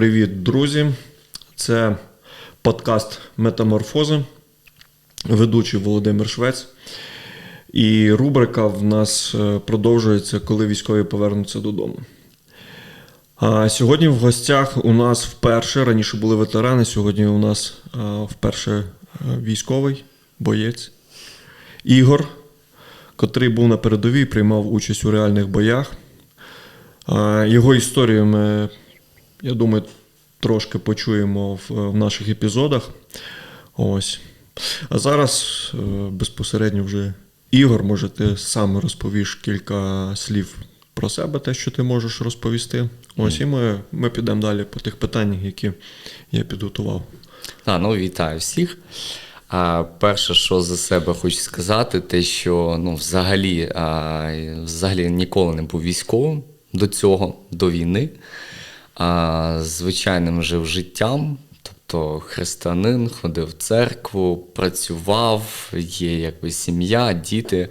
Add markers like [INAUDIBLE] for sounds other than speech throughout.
Привіт, друзі! Це подкаст Метаморфози, ведучий Володимир Швець. І рубрика в нас е, продовжується, коли військові повернуться додому. А сьогодні в гостях у нас вперше, раніше були ветерани, сьогодні у нас вперше е, військовий боєць Ігор, котрий був на передовій, приймав участь у реальних боях. Його історію ми, я думаю, трошки почуємо в, в наших епізодах. Ось. А зараз е, безпосередньо вже Ігор, може, ти сам розповіш кілька слів про себе, те, що ти можеш розповісти. Ось, і ми, ми підемо далі по тих питаннях, які я підготував. А, ну, вітаю всіх. А, перше, що за себе хочу сказати, те, що ну, взагалі, а, взагалі ніколи не був військовим до цього, до війни. Звичайним жив життям. Тобто християнин, ходив в церкву, працював, є якби сім'я, діти.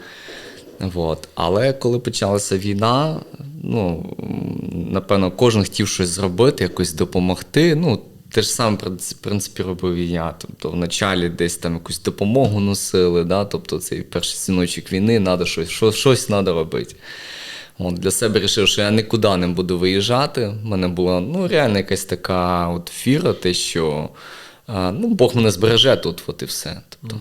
От. Але коли почалася війна, ну, напевно, кожен хотів щось зробити, якось допомогти. Ну, те ж саме, в принципі, робив і я. Тобто, вначалі десь там якусь допомогу носили, да? тобто цей перший сіночок війни, треба щось, щось, щось треба робити. От, для себе вирішив, що я нікуди не буду виїжджати. У мене була ну, реально якась така от фіра, те, що а, ну, Бог мене збереже тут, от і все. Тобто,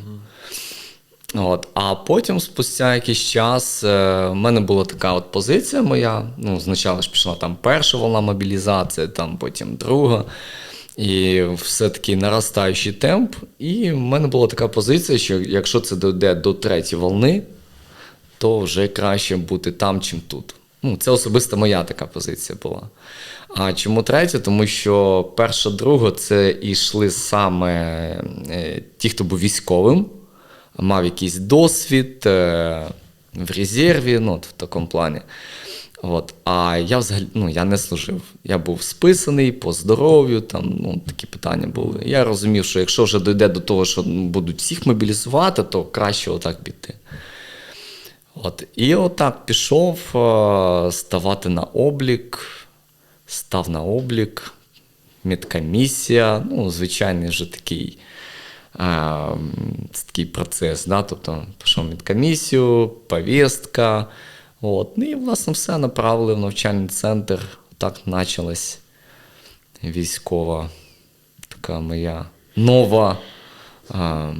От. А потім, спустя якийсь час, е, в мене була така от позиція моя. Ну, спочатку ж пішла там перша волна мобілізації, там потім друга. І все-таки наростаючий темп. І в мене була така позиція, що якщо це дойде до третьої волни, то вже краще бути там, чим тут. Ну, це особисто моя така позиція була. А чому третя? Тому що перша, друга це йшли саме е, ті, хто був військовим, мав якийсь досвід е, в резерві, ну, в такому плані. От. А я взагалі ну, я не служив. Я був списаний по здоров'ю, там ну, такі питання були. Я розумів, що якщо вже дійде до того, що будуть всіх мобілізувати, то краще отак піти. От. І отак пішов е, ставати на облік, став на облік, медкомісія, ну, звичайний вже такий, це такий процес. Да? Тобто пішов медкомісію, повістка. От. Ну і, власне, все направили в навчальний центр. Так почалась військова така моя нова. Е,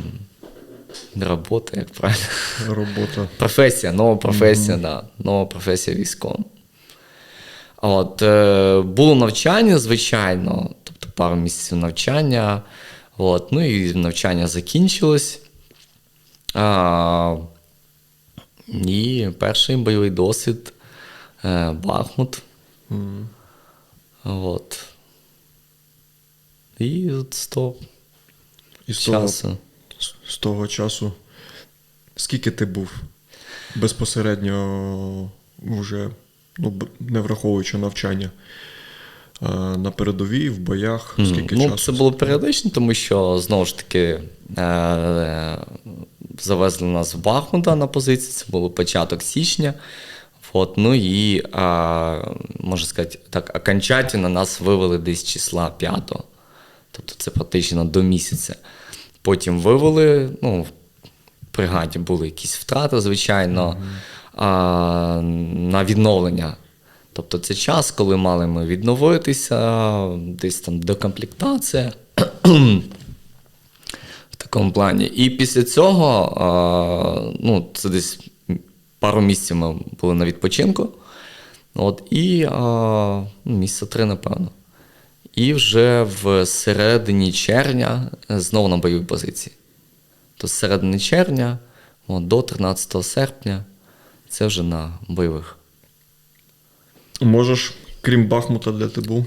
Робота, як правильно. Робота. Професія, нова професія, mm-hmm. да, нова професія військова. От, е, Було навчання, звичайно, тобто пару місяців навчання. От, ну і навчання закінчилось. А, І перший бойовий досвід е, Бахмут. Mm. От. І от того І з часу. З того часу, скільки ти був безпосередньо вже, ну, не враховуючи навчання на передовій, в боях, скільки ну, часу? Це було періодично, тому що знову ж таки е- завезли нас в Бахмута на позиції, це було початок січня. От, ну і, а, можна сказати, так, окончательно нас вивели десь числа 5. Тобто це практично до місяця. Потім вивели, ну, в бригаді були якісь втрати, звичайно, mm-hmm. а, на відновлення. Тобто це час, коли мали ми відновитися, десь там декомплектація [CLEARS THROAT] в такому плані. І після цього, а, ну, це десь пару місяців ми були на відпочинку. От, І а, ну, місяця три, напевно. І вже в середині червня знову на бойовій позиції. То з середини червня до 13 серпня це вже на бойових. Можеш, крім Бахмута, де ти був?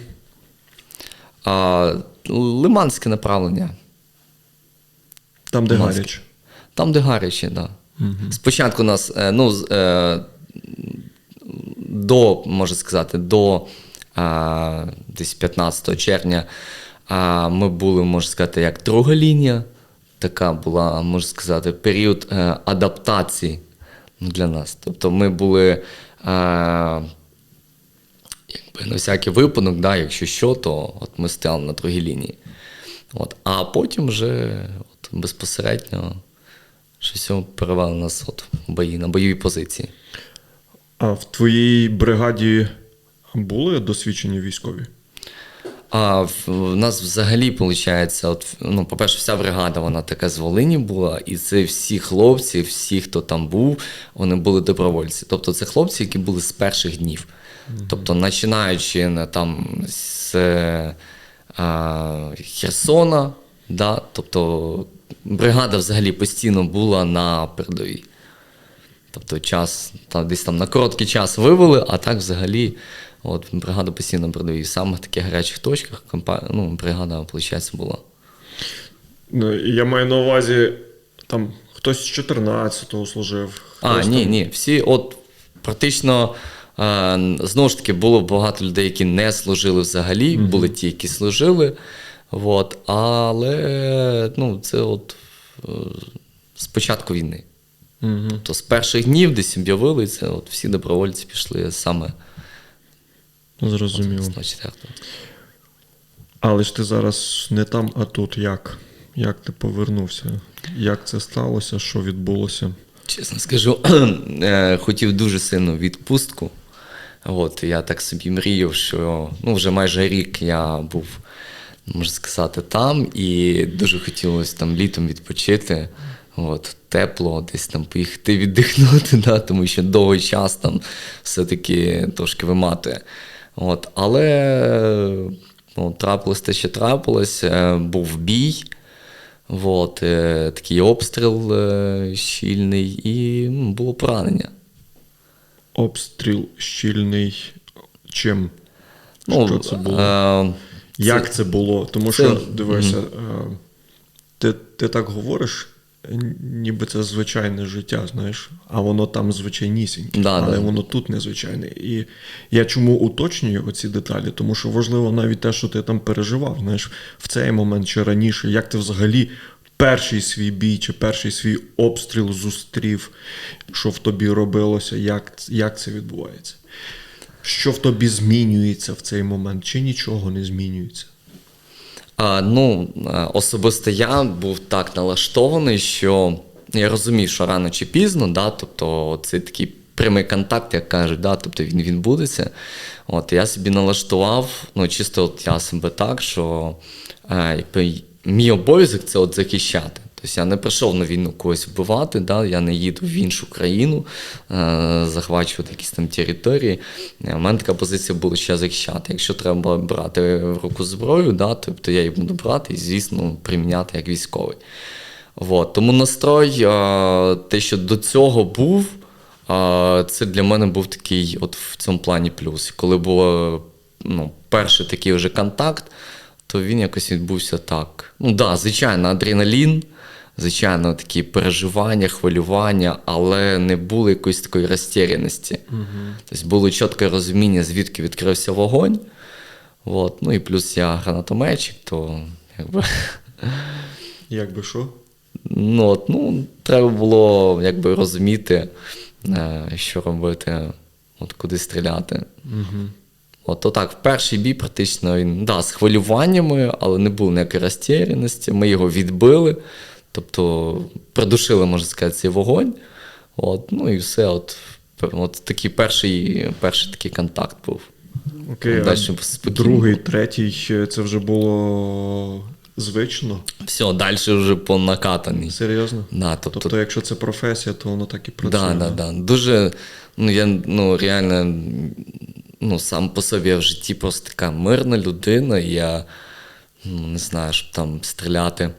А, Лиманське направлення. Там, де Лиманське. гаряче. Там, де гаряче, так. Да. Угу. Спочатку нас, ну, до, можна сказати, до десь 15 червня ми були, можна сказати, як друга лінія. Така була, можна сказати, період адаптації для нас. Тобто ми були а, якби на всякий випадок, да, якщо що, то от ми стояли на другій лінії. От, а потім вже от, безпосередньо що все перевели нас от, в бої, на бойові позиції. А в твоїй бригаді були досвідчені військові? А в, в нас взагалі виходить, от, ну, по-перше, вся бригада вона така з Волині була, і це всі хлопці, всі, хто там був, вони були добровольці. Тобто це хлопці, які були з перших днів. Тобто, починаючи там, з е, а, Херсона, да, тобто бригада взагалі постійно була на передовій. Тобто час та десь там на короткий час вивели, а так взагалі от, бригада постійно передовій. В самих таких гарячих точках компа... ну, бригада, виходить, була. Ну, Я маю на увазі, там хтось з 14-го служив. А, ні, там- ні. Всі, от практично е, знову ж таки було багато людей, які не служили взагалі, були ті, які служили. От, але ну, це от е, з початку війни. Мгм. То з перших днів десь об'явили це, от всі добровольці пішли саме Зрозуміло. Але ж ти зараз не там, а тут як? Як ти повернувся? Як це сталося? Що відбулося? Чесно скажу, [CLEARS THROAT] е, хотів дуже сильно відпустку. От, я так собі мріяв, що ну, вже майже рік я був, можна сказати, там, і дуже хотілося там літом відпочити. От, тепло, десь там поїхати [LAUGHS] віддихнути, да, тому що довгий час там все-таки трошки виматує. От, але ну, трапилось те, що трапилось, е, був бій. От, е, такий обстріл е, щільний, і було поранення. Обстріл щільний. Чим? Ну, Що це було? Е, Як це було? Тому це- що, дивися, е, ти, ти так говориш, ніби це звичайне життя, знаєш, а воно там звичайнісіньке, Да, але да. воно тут незвичайне. І я чому уточнюю оці деталі? Тому що важливо навіть те, що ти там переживав, знаєш, в цей момент чи раніше, як ти взагалі. Перший свій бій чи перший свій обстріл зустрів, що в тобі робилося, як, як це відбувається? Що в тобі змінюється в цей момент, чи нічого не змінюється? А, ну, е, особисто я був так налаштований, що я розумів, що рано чи пізно, да, тобто це такий прямий контакт, як кажуть, да, тобто він відбудеться. От, я собі налаштував, ну, чисто от я себе так, що е, мій обов'язок це от захищати. Тобто я не прийшов на війну когось вбивати, да, я не їду в іншу країну, е, захвачувати якісь там території. Е, У мене така позиція була ще захищати. Якщо треба брати в руку зброю, да, тобто я її буду брати і, звісно, приміняти як військовий. От. Тому настрой, е, те, що до цього був, е, це для мене був такий от в цьому плані плюс. Коли був ну, перший такий вже контакт, то він якось відбувся так. Ну так, да, звичайно, адреналін, звичайно, такі переживання, хвилювання, але не було якоїсь такої розтіряності. Тобто було чітке розуміння, звідки відкрився вогонь. От. Ну і плюс я гранатометчик, то якби. [LAUGHS] Як би що? Ну, от, ну, треба було якби розуміти, е, що робити, от куди стріляти. Угу. От то так, в перший бій практично він да, з хвилюваннями, але не було ніякої розтіряності. Ми його відбили, тобто придушили, можна сказати, цей вогонь. От, ну і все. От, от такий перший, перший такий контакт був. Окей, а другий, третій, це вже було звично. Все, далі вже по накатаній. Серйозно? Да, тобто, Тобто, якщо це професія, то воно так і працює. Да, да, да. Дуже, ну я ну, реально, ну, сам по собі я в житті просто така мирна людина, і я ну, не знаю, щоб там стріляти.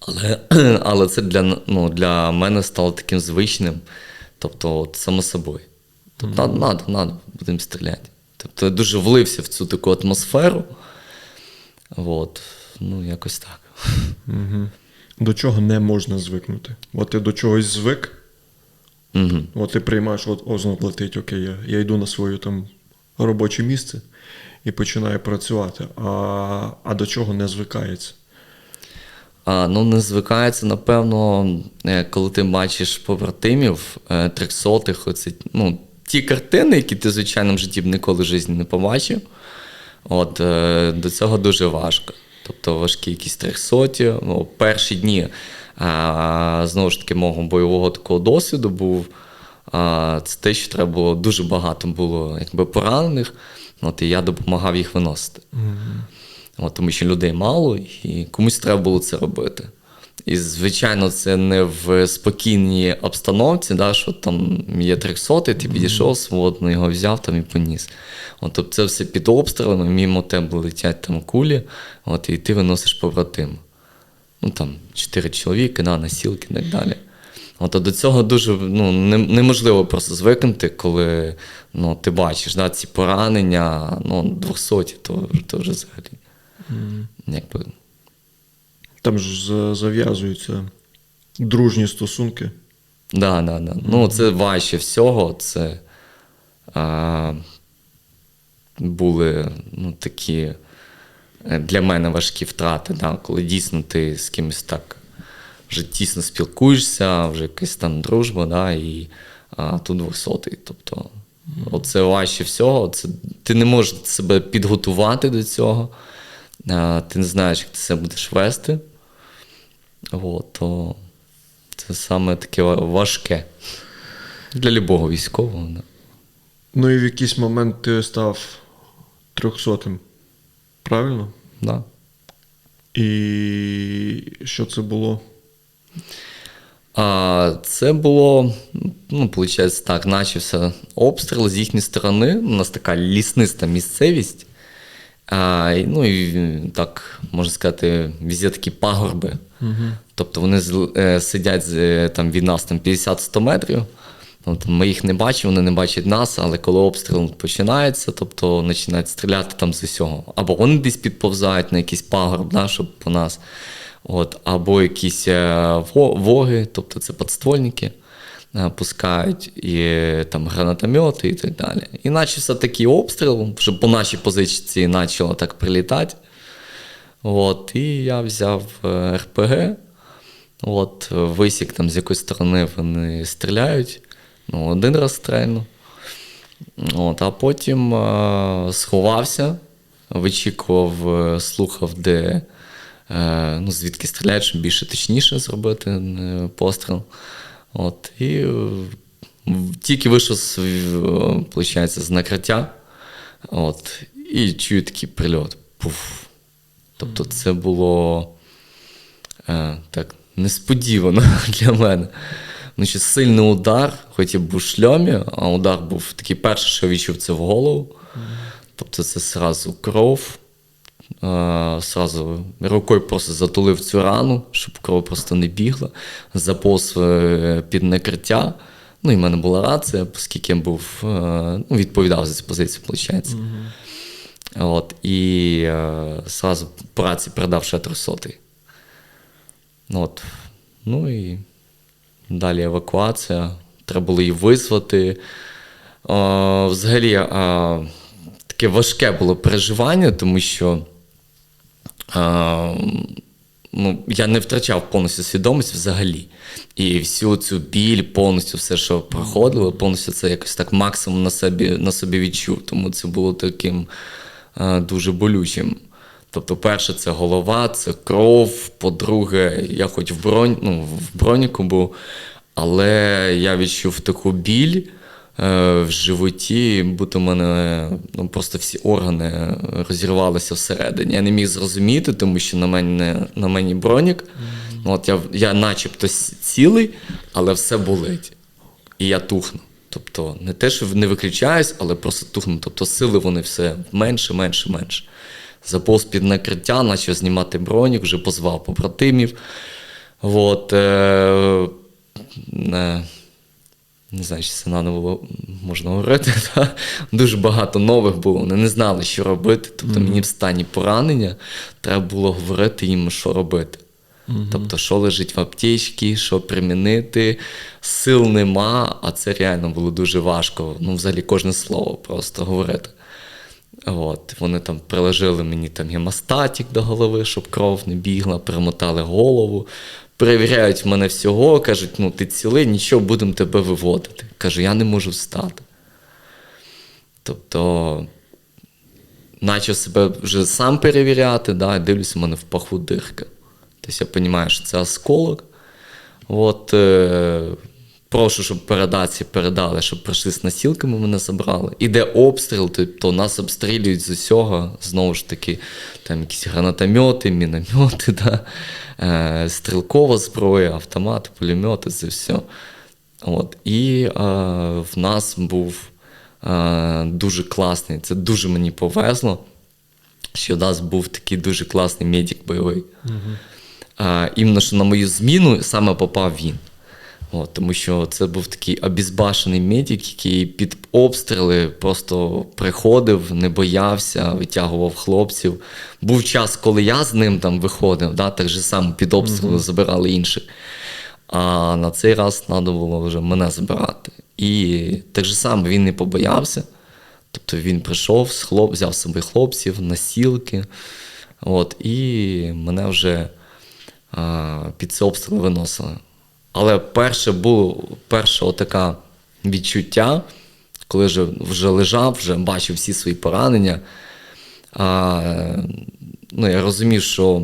Але, [CLEARS THROAT] але це для, ну, для мене стало таким звичним. Тобто, от, само собою. Тобто, надо, надо, надо, будемо стріляти. Тобто я дуже влився в цю таку атмосферу. От, ну, якось так. Угу. До чого не можна звикнути? От ти до чогось звик, Угу. от ти приймаєш, от ознак летить, окей, я, я йду на своє там робоче місце і починаю працювати. А, а до чого не звикається? Ну, не звикається, напевно, е, коли ти бачиш побратимів е, трьохсотих, ну, ті картини, які ти в звичайному житті б ніколи в житті не побачив. От, е, до цього дуже важко. Тобто важкі якісь трьохсоті. Ну, перші дні, знову ж таки, мого бойового такого досвіду був це те, що треба було дуже багато було якби, поранених, от, і я допомагав їх виносити. От, тому що людей мало, і комусь треба було це робити. І, звичайно, це не в спокійній обстановці, да, що там є 300, ти підійшов свободно, його взяв там і поніс. От, тобто це все під обстрілами, мимо тебе летять там кулі, от, і ти виносиш побратим. Ну там чотири чоловіки, да, насілки і так далі. От, а до цього дуже ну, неможливо просто звикнути, коли ну, ти бачиш да, ці поранення, ну, 200, то, то вже взагалі. Якби, Там ж зав'язуються дружні стосунки. Да, да, да. Ну, це важче всього. Це а, були ну, такі е, для мене важкі втрати, да, коли дійсно ти з кимось так вже тісно спілкуєшся, вже якась там дружба, да, і а, тут 200. Тобто, оце важче всього. Це, ти не можеш себе підготувати до цього. Ти не знаєш, як ти себе будеш вести. От, то це саме таке важке для любого військового. Да. Ну і в якийсь момент ти став трьохсотим. Правильно? Да. І що це було? А, це було, ну, виходить, так, почався обстріл з їхньої сторони. У нас така лісниста місцевість. А, ну і так, можна сказати, везде такі пагорби. Тобто вони е, сидять там, від нас там, 50-100 метрів. От, ми їх не бачимо, вони не бачать нас, але коли обстріл починається, тобто починають стріляти там з усього. Або вони десь підповзають на якийсь пагорб, да, щоб по нас. От, або якісь е, воги, тобто це подствольники, е, пускають, і там гранатомети і так далі. І почався такий обстріл, вже по нашій позиції почало так прилітати. От, і я взяв е, РПГ, от, висік там з якої сторони вони стріляють. Ну, один раз стрельнув. От, а потім е, сховався, вичікував, е, слухав, де, е, ну, звідки стріляють, щоб більше точніше зробити е, постріл. От, і е, тільки вийшов з, е, з накриття. От, і чую такий прильот. Пуф. Тобто це було е, так несподівано [LAUGHS] для мене. Що сильний удар, хоч і був в шльомі, а удар був такий перший, що відчув, це в голову. Тобто це сразу кров. Е, сразу рукою просто затулив цю рану, щоб кров просто не бігла. Заповз е, під накриття. Ну, і в мене була рація, оскільки я був, е, ну, відповідав за цю позицію, виходить. От, і сразу по рації передав ще 300. От. Ну і далі евакуація. Треба було її визвати. Взагалі, таке важке було переживання, тому що ну, я не втрачав повністю свідомість взагалі. І всю цю біль, повністю все, що проходило, повністю це якось так максимум на собі, на собі відчув. Тому це було таким е, дуже болючим. Тобто, перше, це голова, це кров. По-друге, я хоч в бронь, ну, в броніку був, але я відчув таку біль в животі, будто в мене ну, просто всі органи розірвалися всередині. Я не міг зрозуміти, тому що на мені, на мені бронік. От я, я начебто цілий, але все болить. І я тухну. Тобто не те, що не виключаюсь, але просто тухну. Тобто сили вони все менше, менше, менше. Заповз під накриття, почав знімати бронік, вже позвав побратимів. От, е, не, не знаю, чи це надо було можна говорити. [LAUGHS] Та? Дуже багато нових було. Вони не знали, що робити. Тобто мені в стані поранення треба було говорити їм, що робити. Тобто, що лежить в аптечці, що примінити, сил нема, а це реально було дуже важко. Ну, взагалі, кожне слово просто говорити. От, вони там приложили мені там гемостатік до голови, щоб кров не бігла, примотали голову. Перевіряють мене всього, кажуть, ну ти цілий, нічого, будемо тебе виводити. Кажу, я не можу встати. Тобто, почав себе вже сам перевіряти, да, дивлюся, у мене в паху дирка. Тобто я розумію, що це осколок. От, е, прошу, щоб передачі передали, щоб прийшли з носілками, мене забрали. Іде обстріл, тобто нас обстрілюють з усього. Знову ж таки, там якісь гранатомети, міномети, [LAUGHS] да, е, стрілкова зброя, автомати, пулемети, це все. От. І е, в нас був е, дуже класний, це дуже мені повезло, що в нас був такий дуже класний медик бойовий. А, іменно що на мою зміну саме попав він. От, тому що це був такий обізбашений медик, який під обстріли просто приходив, не боявся, витягував хлопців. Був час, коли я з ним там виходив, да, так же само під обстріли забирали інших. А на цей раз треба було вже мене забирати. І так же само він не побоявся. Тобто він прийшов, з хлоп, взяв з собою хлопців, насілки. От, і мене вже а, під ці обстріли виносили. Але перше було перше отаке відчуття, коли вже, вже лежав, вже бачив всі свої поранення. А, ну, я розумів, що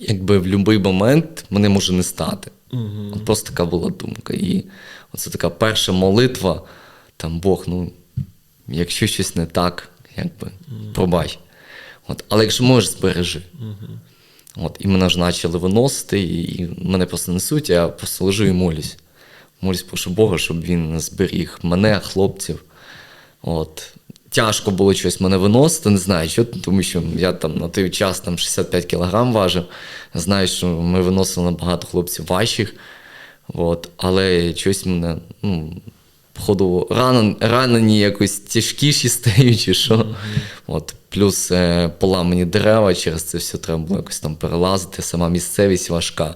якби в будь-який момент мене може не стати. От просто така була думка. І оце така перша молитва, там Бог, ну, якщо щось не так, якби пробач. От, але якщо можеш, збережи. От, і мене ж почали виносити, і, мене просто несуть, я просто лежу і молюсь. Молюсь, прошу Бога, щоб він зберіг мене, хлопців. От. Тяжко було щось мене виносити, не знаю, що, тому що я там на той час там 65 кілограм важив. Знаю, що ми виносили набагато хлопців важчих. От, але щось мене, ну, походу, ран, ранені якось тяжкіші [LAUGHS] стають, чи що. От, плюс е, поламані дерева, через це все треба було якось там перелазити, сама місцевість важка.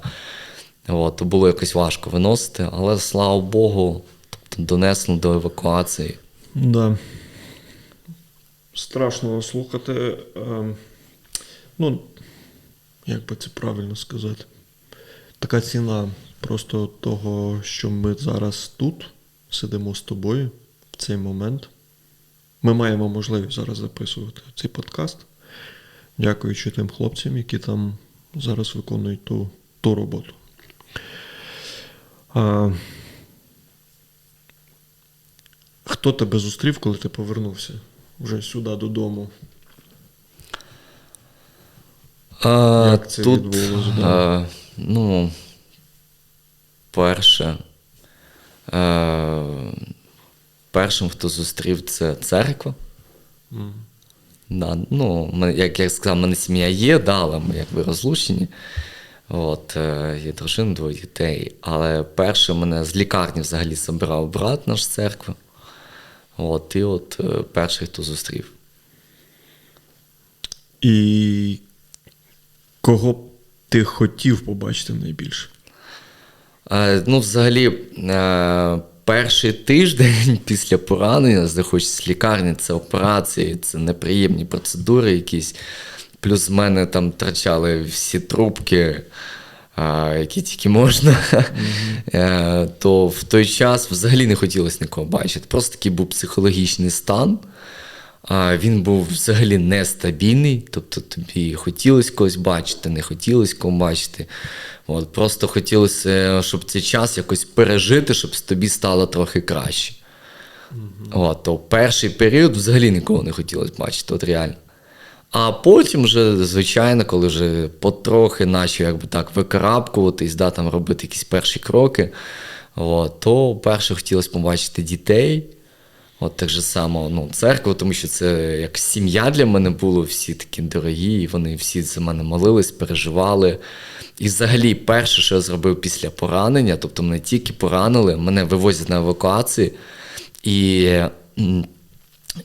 От, було якось важко виносити, але слава Богу, тобто донесли до евакуації. Да. Страшно слухати. ем, Ну, як би це правильно сказати? Така ціна просто того, що ми зараз тут сидимо з тобою в цей момент. Ми маємо можливість зараз записувати цей подкаст, дякуючи тим хлопцям, які там зараз виконують ту, ту роботу. А, хто тебе зустрів, коли ти повернувся вже сюди додому? А, Як це тут, відбулося, а, ну, перше, першим, хто зустрів, це церква. М. Да, ну, ми- як я сказав, в мене сім'я є, да, але ми якби розлучені. От, е, є дружина, двоє дітей. Але перше мене з лікарні взагалі забирав брат наш з церкви. От, і от е, перший, хто зустрів. І кого ти хотів побачити найбільше? Е, ну, взагалі, е, перший тиждень [LAUGHS] після поранення, знаходжусь з лікарні, це операції, це неприємні процедури якісь. Плюс з мене там трачали всі трубки, е, які тільки можна. [LAUGHS] Е, то в той час взагалі не хотілося нікого бачити. Просто такий був психологічний стан. А він був взагалі нестабільний, тобто тобі хотілося когось бачити, не хотілося кого бачити. От, просто хотілося, щоб цей час якось пережити, щоб тобі стало трохи краще. От, то перший період взагалі нікого не хотілося бачити, от реально. А потім, вже, звичайно, коли вже потрохи так викарабкуватись, да, там робити якісь перші кроки, от, то перше хотілося побачити дітей. От так же само ну, церкву, тому що це як сім'я для мене було, всі такі дорогі, і вони всі за мене молились, переживали. І взагалі, перше, що я зробив після поранення, тобто мене тільки поранили, мене вивозять на евакуації, і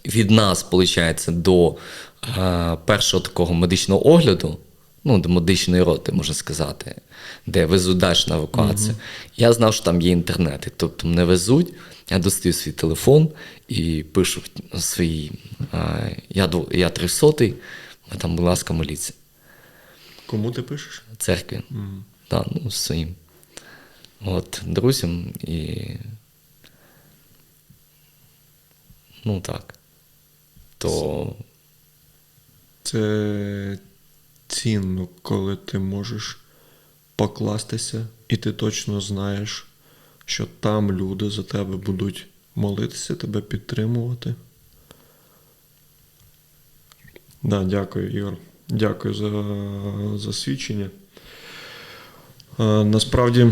від нас, виходить, до е, першого такого медичного огляду, ну, до медичної роти, можна сказати, де везуть далі на евакуацію. Я знав, що там є інтернет. І, Тобто мене везуть, я достаю свій телефон і пишу свій. е, я, я 300 там, будь ласка, моліться. Кому ти пишеш? Церкві. Да, ну, своїм. От, друзям і. Ну так. то Це цінно, коли ти можеш покластися, і ти точно знаєш, що там люди за тебе будуть молитися, тебе підтримувати. Да, дякую, Ігор. Дякую за, за свідчення. Насправді.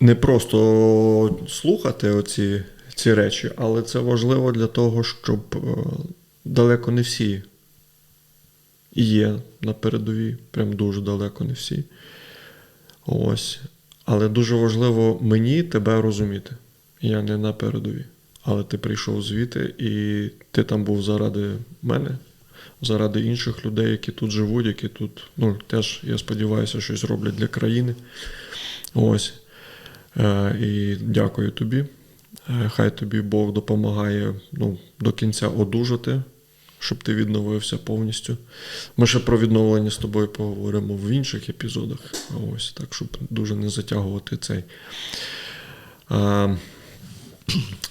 не просто слухати оці ці речі, але це важливо для того, щоб е, далеко не всі є на передовій, прям дуже далеко не всі. Ось. Але дуже важливо мені тебе розуміти. Я не на передовій. Але ти прийшов звідти, і ти там був заради мене, заради інших людей, які тут живуть, які тут, ну, теж, я сподіваюся, щось роблять для країни. Ось. Е, і дякую тобі. Е, Хай тобі Бог допомагає ну, до кінця одужати, щоб ти відновився повністю. Ми ще про відновлення з тобою поговоримо в інших епізодах. Ось, так, щоб дуже не затягувати цей. Е,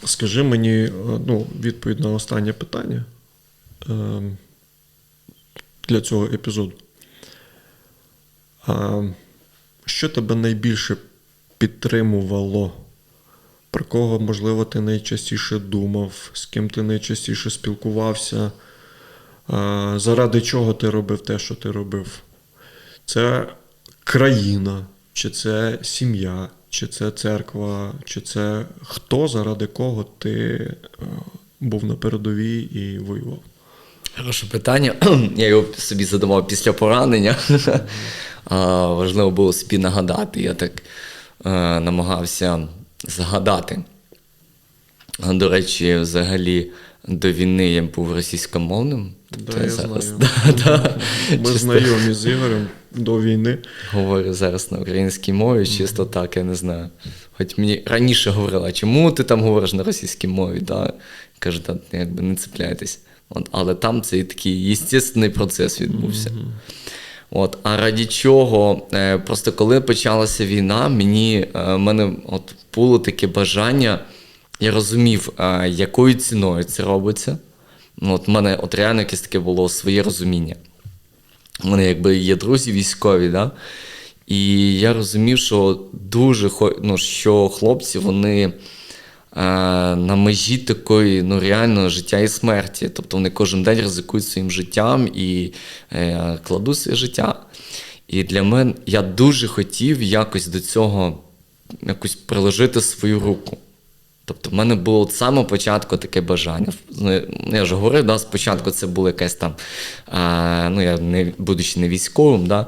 скажи мені е, ну, відповідь на останнє питання для цього епізоду. А, що тебе найбільше підтримувало? Про кого, можливо, ти найчастіше думав, з ким ти найчастіше спілкувався? Заради чого ти робив те, що ти робив? Це країна, чи це сім'я, чи це церква, чи це хто, заради кого ти е, був на передовій і воював? Хороше питання. [CLEARS THROAT] Я його собі задавав після поранення. [LAUGHS] Важливо було собі нагадати. Я так е, намагався згадати. До речі, взагалі до війни я був російськомовним. Тобто Да, я зараз знаю. [LAUGHS] да, да, Ми чисто знайомі з Ігорем до війни. говорю зараз на українській мові, чисто так, я не знаю. Хоч мені раніше говорила, чому ти там говориш на російській мові? Да? Кажу, та якби не цепляйтесь. От, але там цей такий естественний процес відбувся. От, а раді чого? Е, просто коли почалася війна, мені е, в мене от було таке бажання, я розумів, е, якою ціною це робиться. Ну, от в мене от реально якесь таке було своє розуміння. У мене якби є друзі військові, да? і я розумів, що дуже ну, що хлопці вони на межі такої ну, реально життя і смерті. Тобто вони кожен день ризикують своїм життям і е, кладуть своє життя. І для мене я дуже хотів якось до цього якось приложити свою руку. Тобто, в мене було з самого початку таке бажання. Ну, Я ж говорив, да, спочатку це було якесь там, а, ну я не будучи не військовим, да,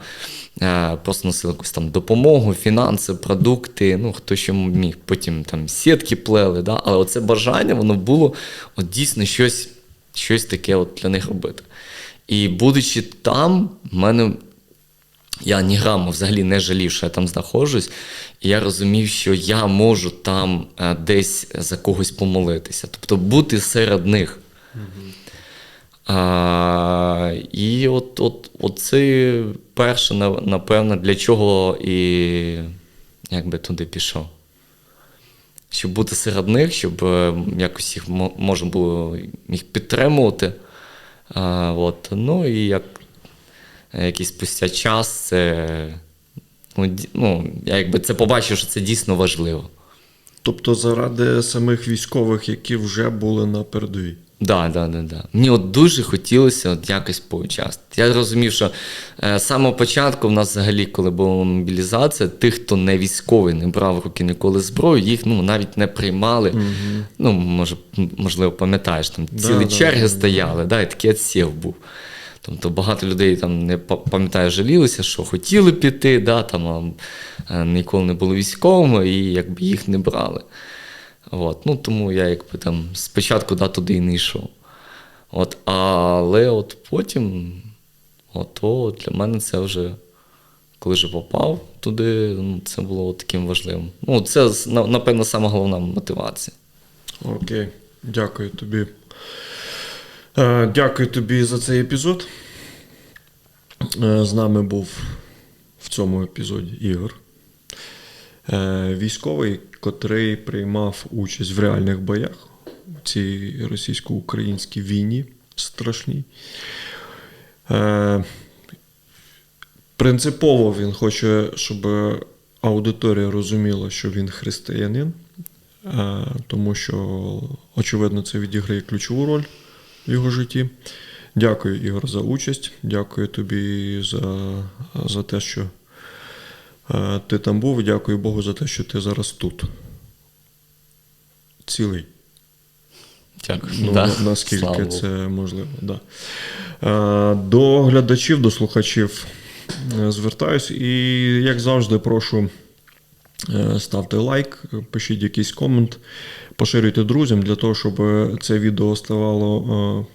просто носив якусь там допомогу, фінанси, продукти, ну хто що міг. Потім там сітки плели. Да, але оце бажання, воно було от дійсно щось, щось таке от для них робити. І будучи там, в мене я ні граму взагалі не жалів, що я там знаходжусь, і я розумів, що я можу там е, десь за когось помолитися, тобто бути серед них. А, і от, от, от це перше, напевно, для чого і якби туди пішов. Щоб бути серед них, щоб е, якось їх можна було їх підтримувати. А, от, ну і як якийсь спустя час, це, ну, ну, я якби це побачив, що це дійсно важливо. Тобто заради самих військових, які вже були на передовій. Да, да, да, да. Мені от дуже хотілося от якось поучаствувати. Я розумів, що е, з самого початку в нас взагалі, коли була мобілізація, тих, хто не військовий, не брав в руки ніколи зброю, їх ну, навіть не приймали. Ну, може, можливо, пам'ятаєш, там Да, цілі да, черги да, стояли, да, і такий отсів був. Тобто багато людей там не па- пам'ятаю, жалілися, що хотіли піти, да, там, а, е, ніколи не були військовими і якби їх не брали. От, ну, тому я якби там спочатку да, туди і не йшов. От, але от потім, от, о, для мене це вже, коли вже попав туди, ну, це було таким важливим. Ну, це, напевно, сама головна мотивація. Окей, дякую тобі. Е, Дякую тобі за цей епізод. Е, З нами був в цьому епізоді Ігор. Е, військовий, котрий приймав участь в реальних боях у цій російсько-українській війні страшній. Е, Принципово він хоче, щоб аудиторія розуміла, що він християнин, е, тому що, очевидно, це відіграє ключову роль в його житті. Дякую, Ігор, за участь. Дякую тобі за, за те, що ти там був. Дякую Богу за те, що ти зараз тут. Цілий. Дякую. Ну, Да. на- Слава наскільки Богу. це можливо, да. Е, До глядачів, до слухачів е, звертаюсь і, як завжди, прошу е, ставте лайк, пишіть якийсь комент, поширюйте друзям для того, щоб це відео ставало е,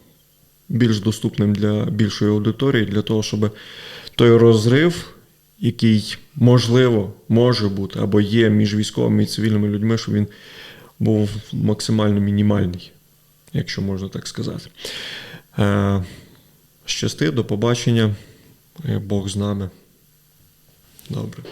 більш доступним для більшої аудиторії, для того, щоб той розрив, який можливо може бути або є між військовими і цивільними людьми, щоб він був максимально мінімальний, якщо можна так сказати. Е, щасти, до побачення. Е, Бог з нами. Добре.